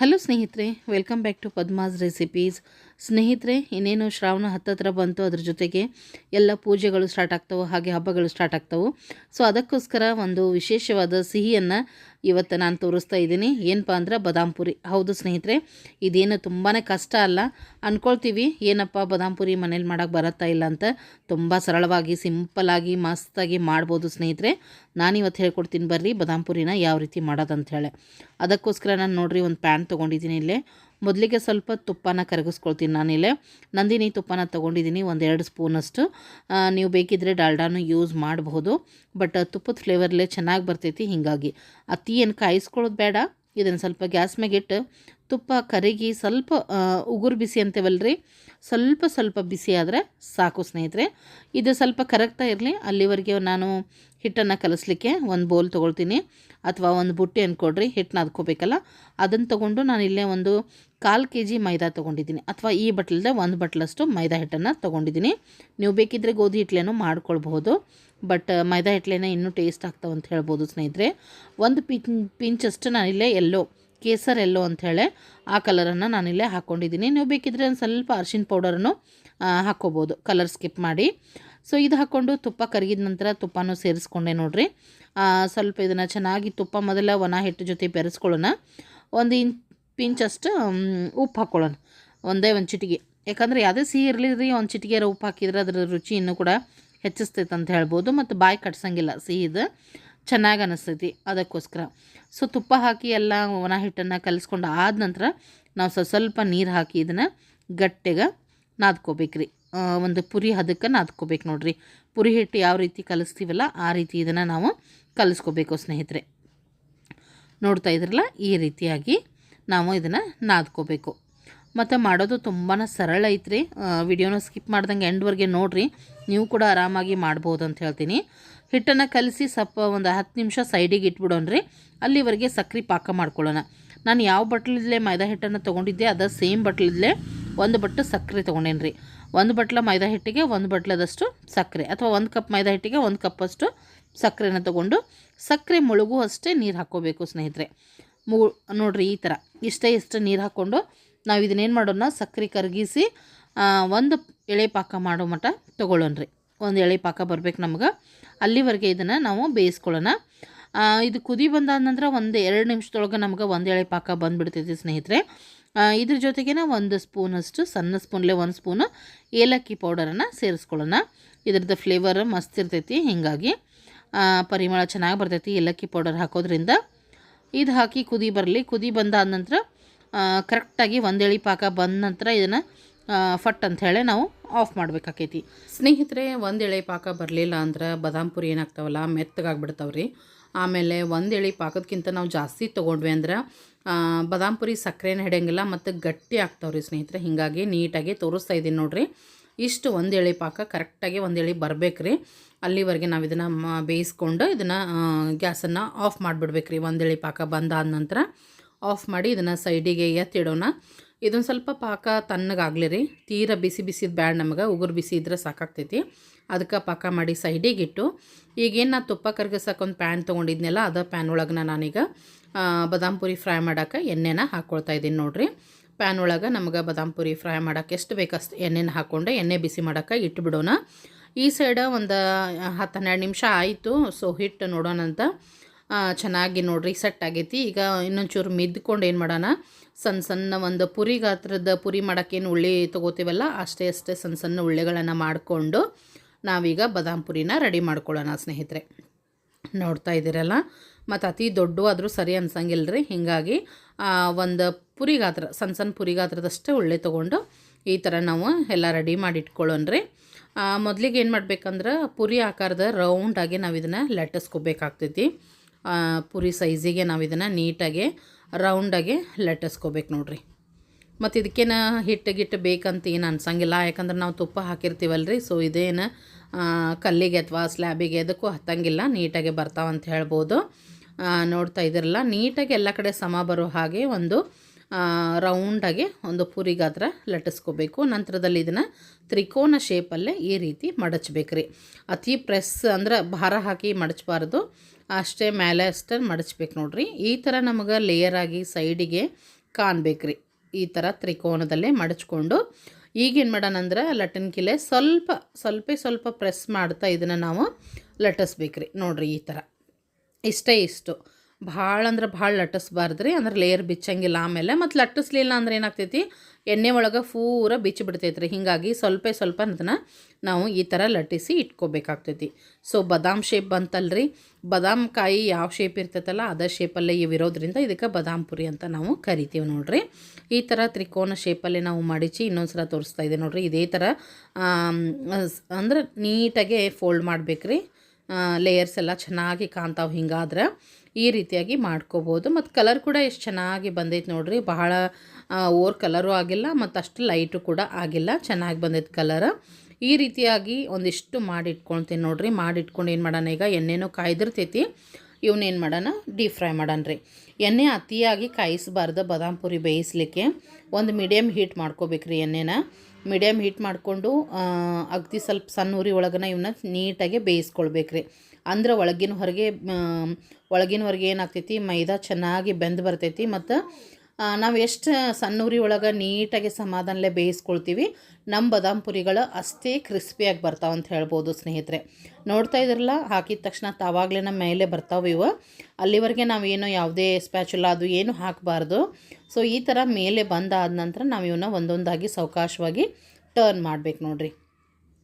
Hello ಸ್ನೇಹಿತರೆ welcome back to Padma's recipes ಸ್ನೇಹಿತರೆ, ಇನ್ನೇನು ಶ್ರಾವಣ ಹತ್ತತ್ರ ಬಂತು, ಅದ್ರ ಜೊತೆಗೆ ಎಲ್ಲ ಪೂಜೆಗಳು ಸ್ಟಾರ್ಟ್ ಆಗ್ತವೆ, ಹಾಗೆ ಹಬ್ಬಗಳು ಸ್ಟಾರ್ಟ್ ಆಗ್ತವೆ. ಸೊ ಅದಕ್ಕೋಸ್ಕರ ಒಂದು ವಿಶೇಷವಾದ ಸಿಹಿಯನ್ನು ಇವತ್ತು ನಾನು ತೋರಿಸ್ತಾ ಇದ್ದೀನಿ. ಏನಪ್ಪ ಅಂದ್ರೆ ಬದಾಮ್ ಪುರಿ. ಹೌದು ಸ್ನೇಹಿತರೆ, ಇದೇನು ತುಂಬಾ ಕಷ್ಟ ಅಲ್ಲ. ಅಂದ್ಕೊಳ್ತೀವಿ ಏನಪ್ಪ ಬದಾಮ್ ಪುರಿ ಮನೇಲಿ ಮಾಡೋಕ್ಕೆ ಬರುತ್ತಾ ಇಲ್ಲ ಅಂತ. ತುಂಬ ಸರಳವಾಗಿ ಸಿಂಪಲ್ಲಾಗಿ ಮಸ್ತಾಗಿ ಮಾಡ್ಬೋದು ಸ್ನೇಹಿತರೆ. ನಾನಿವತ್ತು ಹೇಳ್ಕೊಡ್ತೀನಿ ಬರ್ರಿ, ಬದಾಮ್ ಪುರಿನ ಯಾವ ರೀತಿ ಮಾಡೋದಂತ ಹೇಳಿ. ಅದಕ್ಕೋಸ್ಕರ ನಾನು ನೋಡಿರಿ ಒಂದು ಪ್ಯಾನ್ ತೊಗೊಂಡಿದ್ದೀನಿ ಇಲ್ಲೇ. ಮೊದಲಿಗೆ ಸ್ವಲ್ಪ ತುಪ್ಪನ ಕರಗಿಸ್ಕೊಳ್ತೀನಿ ನಾನಿಲ್ಲೇ. ನಂದಿನಿ ತುಪ್ಪನ ತೊಗೊಂಡಿದ್ದೀನಿ, ಒಂದೆರಡು ಸ್ಪೂನಷ್ಟು. ನೀವು ಬೇಕಿದ್ದರೆ ಡಾಲ್ಡಾನು ಯೂಸ್ ಮಾಡಬಹುದು ಬಟ್ ತುಪ್ಪದ ಫ್ಲೇವರ್ಲೇ ಚೆನ್ನಾಗಿ ಬರ್ತೈತಿ, ಹೀಗಾಗಿ. ಅತಿ ಏನು ಕಾಯಿಸ್ಕೊಳ್ಳೋದು ಬೇಡ, ಇದನ್ನು ಸ್ವಲ್ಪ ಗ್ಯಾಸ್ ಮ್ಯಾಗಿಟ್ಟು ತುಪ್ಪ ಕರಗಿ ಸ್ವಲ್ಪ ಉಗುರು ಬಿಸಿ ಅಂತೇವಲ್ರಿ, ಸ್ವಲ್ಪ ಸ್ವಲ್ಪ ಬಿಸಿ ಆದರೆ ಸಾಕು ಸ್ನೇಹಿತರೆ. ಇದು ಸ್ವಲ್ಪ ಕರಗ್ತಾ ಇರಲಿ, ಅಲ್ಲಿವರೆಗೆ ನಾನು ಹಿಟ್ಟನ್ನು ಕಲಿಸ್ಲಿಕ್ಕೆ ಒಂದು ಬೌಲ್ ತೊಗೊಳ್ತೀನಿ. ಅಥವಾ ಒಂದು ಬುಟ್ಟಿ ಅಂದ್ಕೊಡ್ರಿ ಹಿಟ್ಟನ್ನ ಅದ್ಕೋಬೇಕಲ್ಲ. ಅದನ್ನು ತೊಗೊಂಡು ನಾನು ಇಲ್ಲೇ ಒಂದು ಕಾಲು ಕೆ ಜಿ ಮೈದಾ ತೊಗೊಂಡಿದ್ದೀನಿ. ಅಥವಾ ಈ ಬಟ್ಲದ ಒಂದು ಬಟ್ಲಷ್ಟು ಮೈದಾ ಹಿಟ್ಟನ್ನು ತೊಗೊಂಡಿದ್ದೀನಿ. ನೀವು ಬೇಕಿದ್ದರೆ ಗೋಧಿ ಹಿಟ್ಲೇನೂ ಮಾಡ್ಕೊಳ್ಬಹುದು. ಬಟ್ ಮೈದಾ ಹಿಟ್ಲೇನೆ ಇನ್ನೂ ಟೇಸ್ಟ್ ಆಗ್ತಾವೆ ಅಂತ ಹೇಳ್ಬೋದು ಸ್ನೇಹಿತರೆ. ಒಂದು ಪಿಂಚ್ ಪಿಂಚಷ್ಟು ನಾನಿಲ್ಲೇ ಎಲ್ಲೋ, ಕೇಸರ್ ಎಲ್ಲೋ ಅಂಥೇಳಿ ಆ ಕಲರನ್ನು ನಾನಿಲ್ಲೇ ಹಾಕ್ಕೊಂಡಿದ್ದೀನಿ ನೀವು ಬೇಕಿದ್ರೆ ಒಂದು ಸ್ವಲ್ಪ ಅರ್ಶಿನ ಪೌಡರನ್ನು ಹಾಕ್ಕೋಬೋದು. ಕಲರ್ ಸ್ಕಿಪ್ ಮಾಡಿ. ಸೊ ಇದು ಹಾಕ್ಕೊಂಡು ತುಪ್ಪ ಕರಗಿದ ನಂತರ ತುಪ್ಪನೂ ಸೇರಿಸ್ಕೊಂಡೆ ನೋಡ್ರಿ. ಸ್ವಲ್ಪ ಇದನ್ನು ಚೆನ್ನಾಗಿ ತುಪ್ಪ ಮೊದಲ ಒಣ ಹಿಟ್ಟು ಜೊತೆ ಬೆರೆಸ್ಕೊಳ್ಳೋಣ. ಒಂದು ಇನ್ ಪಿಂಚಷ್ಟು ಉಪ್ಪು ಹಾಕ್ಕೊಳ್ಳೋಣ ಒಂದೇ ಒಂದು ಚಿಟಿಗೆ. ಯಾಕಂದರೆ ಯಾವುದೇ ಸಿಹಿ ಇರಲಿ ರೀ ಒಂದು ಚಿಟಿಗೆ ಉಪ್ಪು ಹಾಕಿದ್ರೆ ಅದರ ರುಚಿ ಇನ್ನೂ ಕೂಡ ಹೆಚ್ಚಿಸ್ತೈತೆ ಅಂತ ಹೇಳ್ಬೋದು. ಮತ್ತು ಬಾಯಿ ಕಟ್ಸಂಗಿಲ್ಲ ಸಿಹಿದು. ಚೆನ್ನಾಗಿ ಅನ್ನಿಸ್ತೈತಿ ಅದಕ್ಕೋಸ್ಕರ. ಸೊ ತುಪ್ಪ ಹಾಕಿ ಎಲ್ಲ ಒಣ ಹಿಟ್ಟನ್ನು ಕಲಿಸ್ಕೊಂಡು ಆದ ನಂತರ ನಾವು ಸ್ವಲ್ಪ ಸ್ವಲ್ಪ ನೀರು ಹಾಕಿ ಇದನ್ನು ಗಟ್ಟಿಗೆ ನಾದ್ಕೋಬೇಕ್ರಿ. ಒಂದು ಪುರಿ ಅದಕ್ಕೆ ನಾದ್ಕೋಬೇಕು ನೋಡಿರಿ. ಪುರಿ ಹಿಟ್ಟು ಯಾವ ರೀತಿ ಕಲಿಸ್ತೀವಲ್ಲ ಆ ರೀತಿ ಇದನ್ನು ನಾವು ಕಲಿಸ್ಕೋಬೇಕು ಸ್ನೇಹಿತರೆ. ನೋಡ್ತಾ ಇದ್ರಲ್ಲ, ಈ ರೀತಿಯಾಗಿ ನಾವು ಇದನ್ನು ನಾದ್ಕೋಬೇಕು. ಮತ್ತು ಮಾಡೋದು ತುಂಬಾ ಸರಳ ಐತ್ರಿ. ವಿಡಿಯೋನ ಸ್ಕಿಪ್ ಮಾಡ್ದಂಗೆ ಎಂಡ್ವರೆಗೆ ನೋಡಿರಿ. ನೀವು ಕೂಡ ಆರಾಮಾಗಿ ಮಾಡ್ಬೋದು ಅಂತ ಹೇಳ್ತೀನಿ. ಹಿಟ್ಟನ್ನು ಕಲಸಿ ಸ್ವಲ್ಪ ಒಂದು ಹತ್ತು ನಿಮಿಷ ಸೈಡಿಗೆ ಇಟ್ಬಿಡೋಣ್ರಿ. ಅಲ್ಲಿವರೆಗೆ ಸಕ್ರೆ ಪಾಕ ಮಾಡ್ಕೊಳ್ಳೋಣ. ನಾನು ಯಾವ ಬಟ್ಲಿದ್ಲೇ ಮೈದಾ ಹಿಟ್ಟನ್ನು ತೊಗೊಂಡಿದ್ದೆ, ಅದ ಸೇಮ್ ಬಟ್ಲಿದ್ಲೇ ಒಂದು ಬಟ್ಟು ಸಕ್ಕರೆ ತೊಗೊಂಡೇನ್ರಿ. ಒಂದು ಬಟ್ಲ ಮೈದಾ ಹಿಟ್ಟಿಗೆ ಒಂದು ಬಟ್ಲದಷ್ಟು ಸಕ್ಕರೆ ಅಥವಾ ಒಂದು ಕಪ್ ಮೈದಾ ಹಿಟ್ಟಿಗೆ ಒಂದು ಕಪ್ಪಷ್ಟು ಸಕ್ಕರೆನ ತೊಗೊಂಡು ಸಕ್ಕರೆ ಮುಳುಗು ಅಷ್ಟೇ ನೀರು ಹಾಕ್ಕೋಬೇಕು ಸ್ನೇಹಿತರೆ. ಮೂ, ನೋಡ್ರಿ ಈ ಥರ ಇಷ್ಟೇ ಇಷ್ಟು ನೀರು ಹಾಕ್ಕೊಂಡು ನಾವು ಇದನ್ನೇನು ಮಾಡೋಣ ಸಕ್ಕರೆ ಕರಗಿಸಿ ಒಂದು ಎಳೆ ಪಾಕ ಮಾಡೋ ಮಟ್ಟ ತೊಗೊಳ್ಳೋಣ್ರಿ. ಒಂದು ಎಳೆ ಪಾಕ ಬರಬೇಕು ನಮ್ಗೆ. ಅಲ್ಲಿವರೆಗೆ ಇದನ್ನು ನಾವು ಬೇಯಿಸ್ಕೊಳ್ಳೋಣ. ಇದು ಕುದಿ ಬಂದಾದ ನಂತರ ಒಂದು ಎರಡು ನಿಮಿಷದೊಳಗೆ ನಮ್ಗೆ ಒಂದು ಎಳೆ ಪಾಕ ಬಂದುಬಿಡ್ತೈತಿ ಸ್ನೇಹಿತರೆ. ಇದ್ರ ಜೊತೆಗೇನೆ ಒಂದು ಸ್ಪೂನಷ್ಟು, ಸಣ್ಣ ಸ್ಪೂನ್ಲೆ ಒಂದು ಸ್ಪೂನು ಏಲಕ್ಕಿ ಪೌಡರನ್ನು ಸೇರಿಸ್ಕೊಳ್ಳೋಣ. ಇದ್ರದ್ದು ಫ್ಲೇವರ್ ಮಸ್ತ್ ಇರ್ತೈತಿ, ಹೀಗಾಗಿ ಪರಿಮಳ ಚೆನ್ನಾಗಿ ಬರ್ತೈತಿ ಏಲಕ್ಕಿ ಪೌಡರ್ ಹಾಕೋದ್ರಿಂದ. ಇದು ಹಾಕಿ ಕುದಿ ಬರಲಿ, ಕುದಿ ಬಂದಾದ ನಂತರ ಕರೆಕ್ಟಾಗಿ ಒಂದೇಳಿ ಪಾಕ ಬಂದ ನಂತರ ಇದನ್ನು ಫಟ್ ಅಂತ ಹೇಳಿ ನಾವು ಆಫ್ ಮಾಡಬೇಕಾಕೈತಿ. ಸ್ನೇಹಿತರೆ, ಒಂದು ಎಳೆ ಪಾಕ ಬರಲಿಲ್ಲ ಅಂದ್ರೆ ಬದಾಮ್ ಪುರಿ ಏನಾಗ್ತಾವಲ್ಲ ಮೆತ್ತಗಾಗ್ಬಿಡ್ತಾವ್ರಿ. ಆಮೇಲೆ ಒಂದು ಎಳೆ ಪಾಕದಕ್ಕಿಂತ ನಾವು ಜಾಸ್ತಿ ತೊಗೊಂಡ್ವಿ ಅಂದ್ರೆ ಬಾದಾಮ್ ಪುರಿ ಸಕ್ಕರೆನ ಹಿಡಿಯಂಗಿಲ್ಲ ಮತ್ತು ಗಟ್ಟಿ ಆಗ್ತಾವೆ ರೀ ಸ್ನೇಹಿತರೆ. ಹೀಗಾಗಿ ನೀಟಾಗಿ ತೋರಿಸ್ತಾ ಇದ್ದೀನಿ ನೋಡಿರಿ. ಇಷ್ಟು ಒಂದು ಎಳೆ ಪಾಕ, ಕರೆಕ್ಟಾಗಿ ಒಂದು ಎಳೆ ಬರಬೇಕು ರೀ ಅಲ್ಲಿವರೆಗೆ ನಾವು ಇದನ್ನು ಬೇಯಿಸ್ಕೊಂಡು ಇದನ್ನು ಗ್ಯಾಸನ್ನು ಆಫ್ ಮಾಡಿಬಿಡ್ಬೇಕು ರೀ ಒಂದು ಎಳೆ ಪಾಕ ಬಂದಾದ ನಂತರ ಆಫ್ ಮಾಡಿ ಇದನ್ನು ಸೈಡಿಗೆ ಎತ್ತಿಡೋಣ. ಇದೊಂದು ಸ್ವಲ್ಪ ಪಾಕ ತಣ್ಣಗಾಗಲಿ ರೀ. ತೀರ ಬಿಸಿ ಬಿಸಿದ ಬ್ಯಾಡ ನಮಗೆ ಉಗುರು ಬಿಸಿ ಇದ್ರೆ ಸಾಕಾಗ್ತೈತಿ. ಅದಕ್ಕೆ ಪಾಕ ಮಾಡಿ ಸೈಡಿಗೆ ಇಟ್ಟು ಈಗೇನು ನಾ ತುಪ್ಪ ಕರ್ಗಿಸಕ್ಕೆ ಒಂದು ಪ್ಯಾನ್ ತೊಗೊಂಡಿದ್ನಲ್ಲ ಅದ ಪ್ಯಾನ್ ಒಳಗೆ ನಾನೀಗ ಬಾದಾಮ್ ಪುರಿ ಫ್ರೈ ಮಾಡೋಕೆ ಎಣ್ಣೆನ ಹಾಕ್ಕೊಳ್ತಾ ಇದ್ದೀನಿ ನೋಡಿರಿ. ಪ್ಯಾನ್ ಒಳಗೆ ನಮಗೆ ಬದಾಮ್ ಪುರಿ ಫ್ರೈ ಮಾಡೋಕೆ ಎಷ್ಟು ಬೇಕಷ್ಟು ಎಣ್ಣೆನ ಹಾಕ್ಕೊಂಡು ಎಣ್ಣೆ ಬಿಸಿ ಮಾಡಕ್ಕೆ ಇಟ್ಟು ಬಿಡೋಣ ಈ ಸೈಡ ಒಂದು ಹತ್ತು ಹನ್ನೆರಡು ನಿಮಿಷ ಆಯಿತು ಸೊ ಹಿಟ್ಟು ನೋಡೋಣ ಅಂತ ಆ, ಚೆನ್ನಾಗಿ ನೋಡ್ರಿ ಸೆಟ್ ಆಗೈತಿ. ಈಗ ಇನ್ನೊಂಚೂರು ಮಿದ್ಕೊಂಡು ಏನು ಮಾಡೋಣ? ಸಣ್ಣ ಸಣ್ಣ ಒಂದು ಪುರಿ ಗಾತ್ರದ ಪುರಿ ಮಾಡೋಕ್ಕೇನು ಉಳ್ಳಿ ತೊಗೋತೀವಲ್ಲ, ಅಷ್ಟೇ ಅಷ್ಟೇ ಸಣ್ಣ ಸಣ್ಣ ಉಳ್ಳಿಗಳನ್ನು ಮಾಡಿಕೊಂಡು ನಾವೀಗ ಬದಾಮ್ ಪುರಿನ ರೆಡಿ ಮಾಡ್ಕೊಳ್ಳೋಣ ಸ್ನೇಹಿತರೆ. ನೋಡ್ತಾ ಇದ್ದೀರಲ್ಲ? ಮತ್ತು ಅತಿ ದೊಡ್ಡ ಆದರೂ ಸರಿ ಅನ್ಸಂಗಿಲ್ಲ ರೀ ಹೀಗಾಗಿ ಒಂದು ಪುರಿ ಗಾತ್ರ ಸಣ್ಣ ಸಣ್ಣ ಪುರಿ ಗಾತ್ರದಷ್ಟೇ ಉಳ್ಳೆ ತೊಗೊಂಡು ಈ ಥರ ನಾವು ಎಲ್ಲ ರೆಡಿ ಮಾಡಿ ಇಟ್ಕೊಳ್ಳೋಣ್ರಿ ಮೊದಲಿಗೆ ಏನು ಮಾಡ್ಬೇಕಂದ್ರೆ, ಪುರಿ ಆಕಾರದ ರೌಂಡಾಗಿ ನಾವು ಇದನ್ನು ಲಟ್ಟಿಸ್ಕೋಬೇಕಾಗ್ತೈತಿ. ಪುರಿ ಸೈಜಿಗೆ ನಾವು ಇದನ್ನು ನೀಟಾಗಿ ರೌಂಡಾಗಿ ಲಟ್ಟಿಸ್ಕೋಬೇಕು ನೋಡ್ರಿ. ಮತ್ತು ಇದಕ್ಕೇನು ಹಿಟ್ಟು ಗಿಟ್ಟು ಬೇಕಂತ ಏನು ಅನ್ಸಂಗಿಲ್ಲ, ಯಾಕಂದ್ರೆ ನಾವು ತುಪ್ಪ ಹಾಕಿರ್ತೀವಲ್ರಿ ಸೊ ಇದೇನು ಕಲ್ಲಿಗೆ ಅಥವಾ ಸ್ಲ್ಯಾಬಿಗೆ ಅದಕ್ಕೂ ಹತ್ತಂಗಿಲ್ಲ, ನೀಟಾಗಿ ಬರ್ತಾವಂತ ಹೇಳ್ಬೋದು. ನೋಡ್ತಾ ಇದ್ದೀರಲ್ಲ ನೀಟಾಗಿ ಎಲ್ಲ ಕಡೆ ಸಮ ಬರೋ ಹಾಗೆ ಒಂದು ರೌಂಡಾಗಿ ಒಂದು ಪೂರಿ ಗಾತ್ರ ಲಟ್ಟಿಸ್ಕೋಬೇಕು. ನಂತರದಲ್ಲಿ ಇದನ್ನು ತ್ರಿಕೋನ ಶೇಪಲ್ಲೇ ಈ ರೀತಿ ಮಡಚ್ಬೇಕ್ರಿ. ಅತಿ ಪ್ರೆಸ್ ಅಂದ್ರೆ ಭಾರ ಹಾಕಿ ಮಡಚಬಾರ್ದು. ಅಷ್ಟೇ ಮೇಲೆ ಅಷ್ಟೇ ಮಡಚ್ಬೇಕು ನೋಡ್ರಿ. ಈ ಥರ ನಮಗೆ ಲೇಯರ್ ಆಗಿ ಸೈಡಿಗೆ ಕಾಣ್ಬೇಕ್ರಿ. ಈ ಥರ ತ್ರಿಕೋನದಲ್ಲೇ ಮಡಚ್ಕೊಂಡು ಈಗೇನು ಮಾಡೋಣ ಅಂದ್ರೆ ಲಟನ್ ಕಿಲೆ ಸ್ವಲ್ಪ ಸ್ವಲ್ಪ ಸ್ವಲ್ಪ ಪ್ರೆಸ್ ಮಾಡ್ತಾ ಇದನ್ನು ನಾವು ಲಟಿಸ್ಬೇಕ್ರಿ ನೋಡ್ರಿ ಈ ಥರ ಇಷ್ಟೇ ಇಷ್ಟು. ಭಾಳ ಅಂದ್ರೆ ಭಾಳ ಲಟ್ಟಿಸ್ಬಾರ್ದು ರೀ ಅಂದ್ರೆ ಲೇಯರ್ ಬಿಚ್ಚಂಗಿಲ್ಲ ಆಮೇಲೆ. ಮತ್ತು ಲಟ್ಟಿಸ್ಲಿಲ್ಲ ಅಂದ್ರೆ ಏನಾಗ್ತೈತಿ, ಎಣ್ಣೆ ಒಳಗೆ ಪೂರ ಬಿಚ್ಚಿ ಬಿಡ್ತೈತೆ ರೀ ಹೀಗಾಗಿ ಸ್ವಲ್ಪ ಸ್ವಲ್ಪ ಅದನ್ನು ನಾವು ಈ ಥರ ಲಟ್ಟಿಸಿ ಇಟ್ಕೋಬೇಕಾಗ್ತೈತಿ. So ಬದಾಮ್ shape ಬಂತಲ್ರಿ. ಬದಾಮ್ ಕಾಯಿ ಯಾವ ಶೇಪ್ ಇರ್ತೈತಲ್ಲ, ಅದೇ ಶೇಪಲ್ಲೇ ಇವಿರೋದ್ರಿಂದ ಇದಕ್ಕೆ ಬದಾಮ್ ಪುರಿ ಅಂತ ನಾವು ಕರಿತೀವಿ ನೋಡ್ರಿ. ಈ ಥರ ತ್ರಿಕೋನ ಶೇಪಲ್ಲಿ ನಾವು ಮಡಿಚಿ ಇನ್ನೊಂದು ಸಲ ತೋರಿಸ್ತಾ ಇದೆ ನೋಡ್ರಿ. ಇದೇ ಥರ ಅಂದ್ರೆ ನೀಟಾಗೆ ಫೋಲ್ಡ್ ಮಾಡ್ಬೇಕ್ರಿ. ಲೇಯರ್ಸ್ ಎಲ್ಲ ಚೆನ್ನಾಗಿ ಕಾಣ್ತಾವೆ ಹಿಂಗಾದ್ರೆ. ಈ ರೀತಿಯಾಗಿ ಮಾಡ್ಕೋಬೋದು. ಮತ್ತು ಕಲರ್ ಕೂಡ ಎಷ್ಟು ಚೆನ್ನಾಗಿ ಬಂದೈತೆ ನೋಡಿರಿ. ಬಹಳ ಓವರ್ ಕಲರು ಆಗಿಲ್ಲ, ಮತ್ತು ಅಷ್ಟು ಲೈಟು ಕೂಡ ಆಗಿಲ್ಲ. ಚೆನ್ನಾಗಿ ಬಂದೈತೆ ಕಲರ್ ಈ ರೀತಿಯಾಗಿ ಒಂದಿಷ್ಟು ಮಾಡಿ ಇಟ್ಕೊಳ್ತೀನಿ ಮಾಡಿಟ್ಕೊಂಡು ಮಾಡಿ ಇಟ್ಕೊಂಡು ಏನು ಮಾಡೋಣ ಈಗ? ಎಣ್ಣೆನೂ ಕಾಯ್ದಿರ್ತೈತಿ. ಇವನ್ನೇನು ಮಾಡೋಣ? ಡೀಪ್ ಫ್ರೈ ಮಾಡೋಣ ರೀ ಎಣ್ಣೆ ಅತಿಯಾಗಿ ಕಾಯಿಸಬಾರ್ದು ಬಾದಾಮ್ ಪುರಿ ಬೇಯಿಸ್ಲಿಕ್ಕೆ. ಒಂದು ಮೀಡಿಯಮ್ ಹೀಟ್ ಮಾಡ್ಕೋಬೇಕ್ರಿ ಎಣ್ಣೆನ. ಮೀಡಿಯಮ್ ಹೀಟ್ ಮಾಡಿಕೊಂಡು ಅಗ್ದಿ ಸ್ವಲ್ಪ ಸಣ್ಣ ಉರಿ ಒಳಗನ ಇವನ್ನ ನೀಟಾಗಿ ಬೇಯಿಸ್ಕೊಳ್ಬೇಕ್ರಿ. ಅಂದ್ರೆ ಒಳಗಿನ ಹೊರಗೆ ಒಳಗಿನ ಹೊರಗೆ ಏನಾಗ್ತೈತಿ, ಮೈದಾ ಚೆನ್ನಾಗಿ ಬೆಂದು ಬರ್ತೈತಿ ಮತ್ತು ನಾವು ಎಷ್ಟು ಸಣ್ಣೂರಿ ಒಳಗೆ ನೀಟಾಗಿ ಸಮಾಧಾನಲೆ ಬೇಯಿಸ್ಕೊಳ್ತೀವಿ ನಮ್ಮ ಬದಾಮ್ ಪುರಿಗಳು ಅಷ್ಟೇ ಕ್ರಿಸ್ಪಿಯಾಗಿ ಬರ್ತಾವೆ ಅಂತ ಹೇಳ್ಬೋದು ಸ್ನೇಹಿತರೆ. ನೋಡ್ತಾ ಇದ್ರಲ್ಲ, ಹಾಕಿದ ತಕ್ಷಣ ತಾವಾಗಲೇ ನಮ್ಮ ಮೇಲೆ ಬರ್ತಾವೆ ಇವು. ಅಲ್ಲಿವರೆಗೆ ನಾವೇನು ಯಾವುದೇ ಸ್ಪ್ಯಾಚುಲ ಅದು ಏನು ಹಾಕಬಾರ್ದು. ಸೊ ಈ ಥರ ಮೇಲೆ ಬಂದಾದ ನಂತರ ನಾವು ಇವನ್ನ ಒಂದೊಂದಾಗಿ ಸಾವಕಾಶವಾಗಿ ಟರ್ನ್ ಮಾಡಬೇಕು ನೋಡ್ರಿ.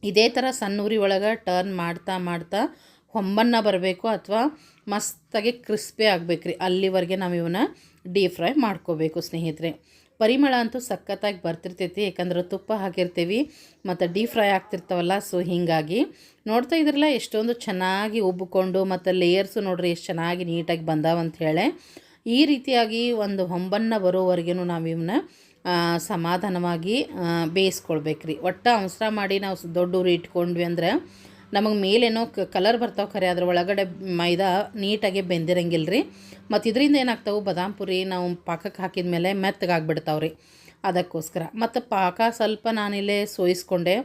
ಇದೇ ಥರ ಸಣ್ಣೂರಿ ಒಳಗೆ ಟರ್ನ್ ಮಾಡ್ತಾ ಮಾಡ್ತಾ ಹೊಂಬನ್ನ ಬರಬೇಕು ಅಥವಾ ಮಸ್ತಾಗಿ ಕ್ರಿಸ್ಪಿ ಆಗಬೇಕ್ರಿ. ಅಲ್ಲಿವರೆಗೆ ನಾವು ಇವನ್ನ ಡೀಪ್ ಫ್ರೈ ಮಾಡ್ಕೋಬೇಕು, ಸ್ನೇಹಿತರೆ. ಪರಿಮಳ ಅಂತೂ ಸಖತ್ತಾಗಿ ಬರ್ತಿರ್ತೈತಿ, ಯಾಕಂದ್ರೆ ತುಪ್ಪ ಹಾಕಿರ್ತೀವಿ, ಮತ್ತು ಡೀಪ್ ಫ್ರೈ ಆಗ್ತಿರ್ತಾವಲ್ಲ, ಸೊ ಹೀಗಾಗಿ ನೋಡ್ತಾ ಇದ್ರಲ್ಲ, ಎಷ್ಟೊಂದು ಚೆನ್ನಾಗಿ ಉಬ್ಬಿಕೊಂಡು ಮತ್ತು ಲೇಯರ್ಸು ನೋಡ್ರಿ, ಎಷ್ಟು ಚೆನ್ನಾಗಿ ನೀಟಾಗಿ ಬಂದಾವಂತ ಹೇಳಿ. ಈ ರೀತಿಯಾಗಿ ಒಂದು ಹೊಂಬನ್ನ ಬರೋವರೆಗೂ ನಾವು ಇವನ್ನ ಸಮಾಧಾನವಾಗಿ ಬೇಯಿಸ್ಕೊಳ್ಬೇಕು ಬೇಯಿಸ್ಕೊಳ್ಬೇಕ್ರಿ. ಒಟ್ಟು ಅವಸರ ಮಾಡಿ ನಾವು ದೊಡ್ಡವರು ಇಟ್ಕೊಂಡ್ವಿ ಅಂದ್ರೆ ನಮಗೆ ಮೇಲೇನೋ ಕಲರ್ ಬರ್ತಾವೆ ಖರೆ, ಅದ್ರ ಒಳಗಡೆ ಮೈದಾ ನೀಟಾಗಿ ಬೆಂದಿರಂಗಿಲ್ಲ ರೀ ಮತ್ತು ಇದರಿಂದ ಏನಾಗ್ತಾವೆ? ಬದಾಮ್ ಪುರಿ ನಾವು ಪಾಕಕ್ಕೆ ಹಾಕಿದ ಮೇಲೆ ಮೆತ್ತಗಾಗ್ಬಿಡ್ತಾವೆ ರೀ ಅದಕ್ಕೋಸ್ಕರ. ಮತ್ತು ಪಾಕ ಸ್ವಲ್ಪ ನಾನಿಲ್ಲೇ ಸೋಯಿಸ್ಕೊಂಡೆ.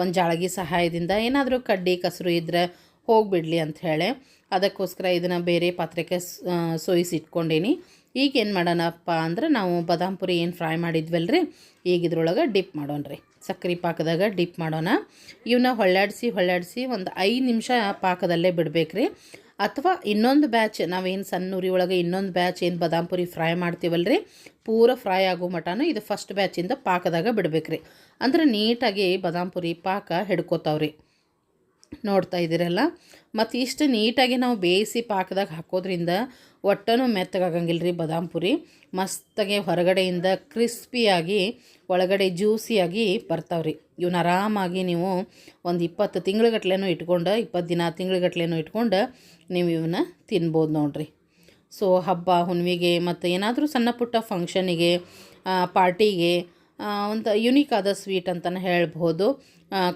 ಒಂದು ಜಾಳಗಿ ಸಹಾಯದಿಂದ ಏನಾದರೂ ಕಡ್ಡಿ, ಕಸರು ಇದ್ದರೆ ಹೋಗಿಬಿಡಲಿ ಅಂತ ಹೇಳಿ. ಅದಕ್ಕೋಸ್ಕರ ಇದನ್ನು ಬೇರೆ ಪಾತ್ರೆಗೆ ಸೋಯಿಸಿಟ್ಕೊಂಡೀನಿ. ಈಗ ಏನು ಮಾಡೋಣಪ್ಪ ಅಂದ್ರೆ ನಾವು ಬಾದಾಮ್ ಪುರಿ ಏನು ಫ್ರೈ ಮಾಡಿದ್ವಲ್ರಿ? ಈಗ ಇದ್ರೊಳಗೆ ಡಿಪ್ ಮಾಡೋಣ ರೀ ಸಕ್ಕರೆ ಪಾಕದಾಗ ಡಿಪ್ ಮಾಡೋಣ. ಇವನ್ನ ಹೊಳ್ಳಾಡಿಸಿ ಹೊಳ್ಳಾಡಿಸಿ ಒಂದು ಐದು ನಿಮಿಷ ಪಾಕದಲ್ಲೇ ಬಿಡಬೇಕ್ರಿ. ಅಥವಾ ಇನ್ನೊಂದು ಬ್ಯಾಚ್, ನಾವೇನು ಸಣ್ಣ ಉರಿ ಒಳಗೆ ಇನ್ನೊಂದು ಬ್ಯಾಚ್ ಏನು ಬಾದಾಮ್ ಪುರಿ ಫ್ರೈ ಮಾಡ್ತೀವಲ್ರಿ? ಪೂರ ಫ್ರೈ ಆಗೋ ಮಟನು ಇದು ಫಸ್ಟ್ ಬ್ಯಾಚಿಂದ ಪಾಕದಾಗ ಬಿಡಬೇಕ್ರಿ. ಅಂದ್ರೆ ನೀಟಾಗಿ ಬಾದಾಮ್ ಪುರಿ ಪಾಕ ಹಿಡ್ಕೋತಾವ್ರಿ. ನೋಡ್ತಾ ಇದ್ದೀರಲ್ಲ? ಮತ್ತು ಇಷ್ಟು ನೀಟಾಗಿ ನಾವು ಬೇಯಿಸಿ ಪಾಕದಾಗ ಹಾಕೋದ್ರಿಂದ ಒಟ್ಟನು ಮೆತ್ತಗಾಗಂಗಿಲ್ಲ ರೀ ಬಾದಾಮ್ ಪುರಿ. ಮಸ್ತಾಗಿ ಹೊರಗಡೆಯಿಂದ ಕ್ರಿಸ್ಪಿಯಾಗಿ, ಒಳಗಡೆ ಜ್ಯೂಸಿಯಾಗಿ ಬರ್ತಾವ್ರಿ. ಇವನ್ನ ಆರಾಮಾಗಿ ನೀವು ಒಂದು ಇಪ್ಪತ್ತು ತಿಂಗ್ಳುಗಟ್ಲೆನೂ ಇಟ್ಕೊಂಡು, ಇಪ್ಪತ್ತು ದಿನ ತಿಂಗ್ಳುಗಟ್ಲೆನೂ ಇಟ್ಕೊಂಡು ನೀವು ಇವನ್ನ ತಿನ್ಬೋದು ನೋಡಿರಿ. ಸೊ, ಹಬ್ಬ ಹುಣ್ಣಿಮೆಗೆ ಮತ್ತು ಏನಾದರೂ ಸಣ್ಣ ಪುಟ್ಟ ಫಂಕ್ಷನಿಗೆ ಪಾರ್ಟಿಗೆ ಒಂದು ಯುನೀಕ್ ಆದ ಸ್ವೀಟ್ ಅಂತಲೇ ಹೇಳ್ಬೋದು.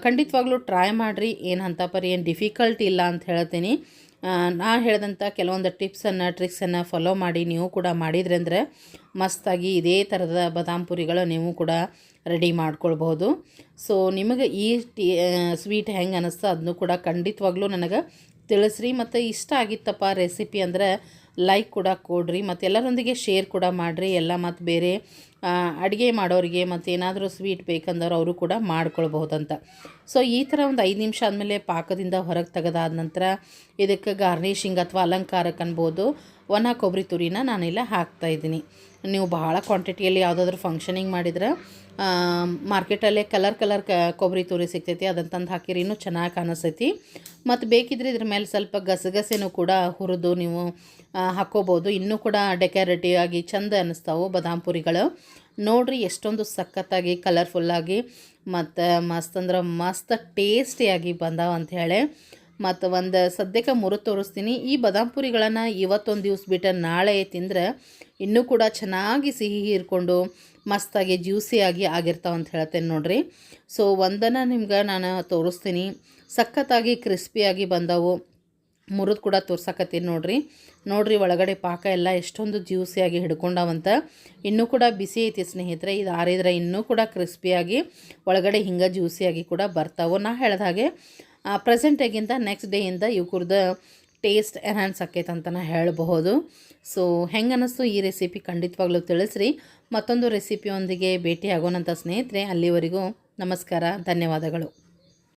ಖಂಡಿತವಾಗ್ಲೂ ಟ್ರೈ ಮಾಡಿರಿ. ಏನು ಅಂತ ಪರಿ, ಏನು ಡಿಫಿಕಲ್ಟ್ ಇಲ್ಲ ಅಂತ ಹೇಳ್ತೀನಿ. ನಾ ಹೇಳಿದಂಥ ಕೆಲವೊಂದು ಟಿಪ್ಸನ್ನು ಟ್ರಿಕ್ಸನ್ನು ಫಾಲೋ ಮಾಡಿ, ನೀವು ಕೂಡ ಮಾಡಿದ್ರೆ ಅಂದರೆ ಮಸ್ತಾಗಿ ಇದೇ ಥರದ ಬದಾಮ್ ಪುರಿಗಳು ನೀವು ಕೂಡ ರೆಡಿ ಮಾಡ್ಕೊಳ್ಬೋದು. ಸೊ ನಿಮಗೆ ಈ ಟಿ ಸ್ವೀಟ್ ಹೆಂಗೆ ಅನ್ನಿಸ್ತು ಅದನ್ನು ಕೂಡ ಖಂಡಿತವಾಗ್ಲೂ ನನಗೆ ತಿಳಿಸ್ರಿ. ಮತ್ತು ಇಷ್ಟ ಆಗಿತ್ತಪ್ಪ ರೆಸಿಪಿ ಅಂದರೆ ಲೈಕ್ ಕೂಡ ಕೊಡ್ರಿ, ಮತ್ತು ಎಲ್ಲರೊಂದಿಗೆ ಶೇರ್ ಕೂಡ ಮಾಡಿರಿ. ಎಲ್ಲ ಮತ್ತು ಬೇರೆ ಅಡುಗೆ ಮಾಡೋರಿಗೆ ಮತ್ತು ಏನಾದರೂ ಸ್ವೀಟ್ ಬೇಕಂದವ್ರು ಅವರು ಕೂಡ ಮಾಡ್ಕೊಳ್ಬಹುದಂತ. ಸೊ ಈ ಥರ ಒಂದು ಐದು ನಿಮಿಷ ಆದಮೇಲೆ ಪಾಕದಿಂದ ಹೊರಗೆ ತೆಗೆದಾದ ನಂತರ ಇದಕ್ಕೆ ಗಾರ್ನಿಷಿಂಗ್ ಅಥವಾ ಅಲಂಕಾರಕ್ಕೆ ಅನ್ಬೋದು. ಒಣ ಕೊಬ್ಬರಿ ತುರಿನ ನಾನಿಲ್ಲ ಹಾಕ್ತಾಯಿದ್ದೀನಿ ನೀವು ಭಾಳ ಕ್ವಾಂಟಿಟಿಯಲ್ಲಿ ಯಾವುದಾದ್ರೂ ಫಂಕ್ಷನಿಂಗ್ ಮಾಡಿದ್ರೆ ಮಾರ್ಕೆಟಲ್ಲೇ ಕಲರ್ ಕಲರ್ ಕ, ಕೊಬ್ಬರಿ ತುರಿ ಸಿಗ್ತೈತಿ ಅದನ್ನು ತಂದು ಹಾಕಿರಿ, ಇನ್ನೂ ಚೆನ್ನಾಗಿ ಕಾಣಿಸ್ತೈತಿ ಮತ್ತು ಬೇಕಿದ್ರೆ ಇದ್ರ ಮೇಲೆ ಸ್ವಲ್ಪ ಗಸಗಸೆನೂ ಕೂಡ ಹುರಿದು ನೀವು ಹಾಕ್ಕೋಬೋದು ಇನ್ನೂ ಕೂಡ ಡೆಕೋರೇಟಿವ್ ಆಗಿ ಚಂದ ಅನ್ನಿಸ್ತಾವೆ ಬಾದಾಮ್ ಪುರಿಗಳು. ನೋಡಿರಿ ಎಷ್ಟೊಂದು ಸಖತ್ತಾಗಿ ಕಲರ್ಫುಲ್ಲಾಗಿ ಮತ್ತು ಮಸ್ತ್ ಅಂದ್ರೆ ಮಸ್ತ್ ಟೇಸ್ಟಿಯಾಗಿ ಬಂದಾವ ಅಂತ ಹೇಳಿ. ಮತ್ತು ಒಂದು ಸದ್ಯಕ್ಕೆ ಮುರು ತೋರಿಸ್ತೀನಿ. ಈ ಬಾದಾಮ್ ಪುರಿಗಳನ್ನು ಇವತ್ತೊಂದು ದಿವ್ಸ ಬಿಟ್ಟು ನಾಳೆ ತಿಂದರೆ ಇನ್ನೂ ಕೂಡ ಚೆನ್ನಾಗಿ ಸಿಹಿ ಹೀರ್ಕೊಂಡು ಮಸ್ತಾಗಿ ಜ್ಯೂಸಿಯಾಗಿ ಆಗಿರ್ತಾವ ಅಂತ ಹೇಳ್ತೇನೆ ನೋಡಿರಿ. ಸೊ ಒಂದನ್ನು ನಿಮ್ಗೆ ನಾನು ತೋರಿಸ್ತೀನಿ. ಸಖತ್ತಾಗಿ ಕ್ರಿಸ್ಪಿಯಾಗಿ ಬಂದವು. ಮುರಿದು ಕೂಡ ತೋರ್ಸಕತ್ತೀನಿ ನೋಡಿರಿ. ನೋಡಿರಿ ಒಳಗಡೆ ಪಾಕ ಎಲ್ಲ ಎಷ್ಟೊಂದು ಜ್ಯೂಸಿಯಾಗಿ ಹಿಡ್ಕೊಂಡವಂತ. ಇನ್ನೂ ಕೂಡ ಬಿಸಿ ಐತಿ ಸ್ನೇಹಿತರೆ, ಇದು ಆರಿದ್ರೆ ಇನ್ನೂ ಕೂಡ ಕ್ರಿಸ್ಪಿಯಾಗಿ, ಒಳಗಡೆ ಹಿಂಗೆ ಜ್ಯೂಸಿಯಾಗಿ ಕೂಡ ಬರ್ತಾವೆ. ನಾ ಹೇಳ್ದ ಹಾಗೆ ಪ್ರೆಸೆಂಟಾಗಿಂತ ನೆಕ್ಸ್ಟ್ ಡೇಯಿಂದ ಇವ್ರದ್ದು ಟೇಸ್ಟ್ ಎನ್ಹಾನ್ಸ್ ಆಕೈತೆ ಅಂತಲೇ ಹೇಳಬಹುದು. ಸೊ ಹೆಂಗೆ ಅನ್ನಿಸ್ತು ಈ ರೆಸಿಪಿ ಖಂಡಿತವಾಗ್ಲೂ ತಿಳಿಸ್ರಿ. ಮತ್ತೊಂದು ರೆಸಿಪಿಯೊಂದಿಗೆ ಭೇಟಿ ಆಗೋಣಂತ ಸ್ನೇಹಿತರೆ, ಅಲ್ಲಿವರೆಗೂ ನಮಸ್ಕಾರ, ಧನ್ಯವಾದಗಳು.